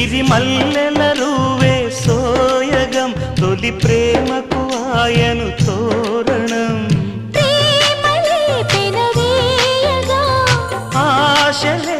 సిరి మల్లెలరువే సోయగం. తొలి ప్రేమకు ఆయను తోరణం. ఆశలే